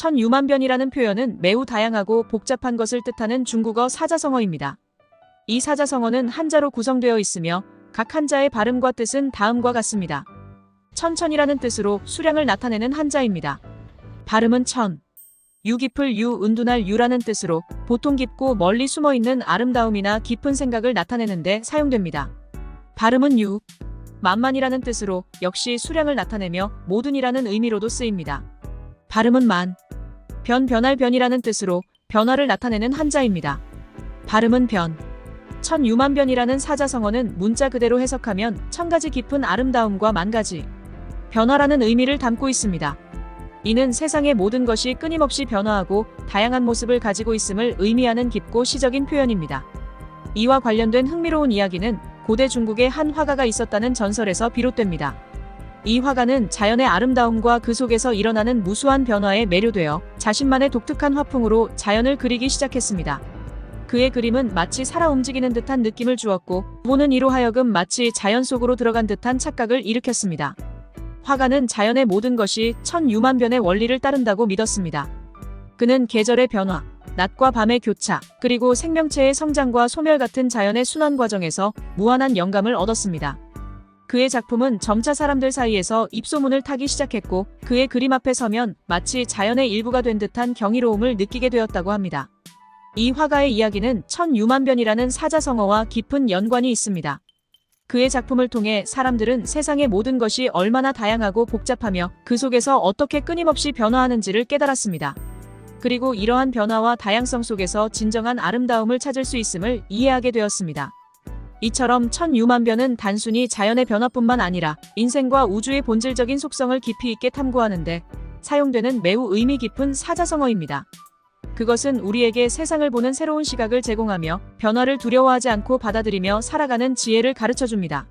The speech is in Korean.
천유만변이라는 표현은 매우 다양하고 복잡한 것을 뜻하는 중국어 사자성어입니다. 이 사자성어는 한자로 구성되어 있으며 각 한자의 발음과 뜻은 다음과 같습니다. 천천이라는 뜻으로 수량을 나타내는 한자입니다. 발음은 천. 유 깊을 유 은둔할 유라는 뜻으로 보통 깊고 멀리 숨어 있는 아름다움이나 깊은 생각을 나타내는데 사용됩니다. 발음은 유. 만만이라는 뜻으로 역시 수량을 나타내며 모든이라는 의미로도 쓰입니다. 발음은 만. 변 변할 변이라는 뜻으로 변화를 나타내는 한자입니다. 발음은 변. 천유만변이라는 사자성어는 문자 그대로 해석하면 천가지 깊은 아름다움과 만가지 변화라는 의미를 담고 있습니다. 이는 세상의 모든 것이 끊임없이 변화하고 다양한 모습을 가지고 있음을 의미하는 깊고 시적인 표현입니다. 이와 관련된 흥미로운 이야기는 고대 중국에 한 화가가 있었다는 전설에서 비롯됩니다. 이 화가는 자연의 아름다움과 그 속에서 일어나는 무수한 변화에 매료되어 자신만의 독특한 화풍으로 자연을 그리기 시작했습니다. 그의 그림은 마치 살아 움직이는 듯한 느낌을 주었고 보는 이로 하여금 마치 자연 속으로 들어간 듯한 착각을 일으켰습니다. 화가는 자연의 모든 것이 천유만 변의 원리를 따른다고 믿었습니다. 그는 계절의 변화, 낮과 밤의 교차, 그리고 생명체의 성장과 소멸 같은 자연의 순환 과정에서 무한한 영감을 얻었습니다. 그의 작품은 점차 사람들 사이에서 입소문을 타기 시작했고 그의 그림 앞에 서면 마치 자연의 일부가 된 듯한 경이로움을 느끼게 되었다고 합니다. 이 화가의 이야기는 천유만변이라는 사자성어와 깊은 연관이 있습니다. 그의 작품을 통해 사람들은 세상의 모든 것이 얼마나 다양하고 복잡하며 그 속에서 어떻게 끊임없이 변화하는지를 깨달았습니다. 그리고 이러한 변화와 다양성 속에서 진정한 아름다움을 찾을 수 있음을 이해하게 되었습니다. 이처럼 천유만변은 단순히 자연의 변화뿐만 아니라 인생과 우주의 본질적인 속성을 깊이 있게 탐구하는데 사용되는 매우 의미 깊은 사자성어입니다. 그것은 우리에게 세상을 보는 새로운 시각을 제공하며 변화를 두려워하지 않고 받아들이며 살아가는 지혜를 가르쳐 줍니다.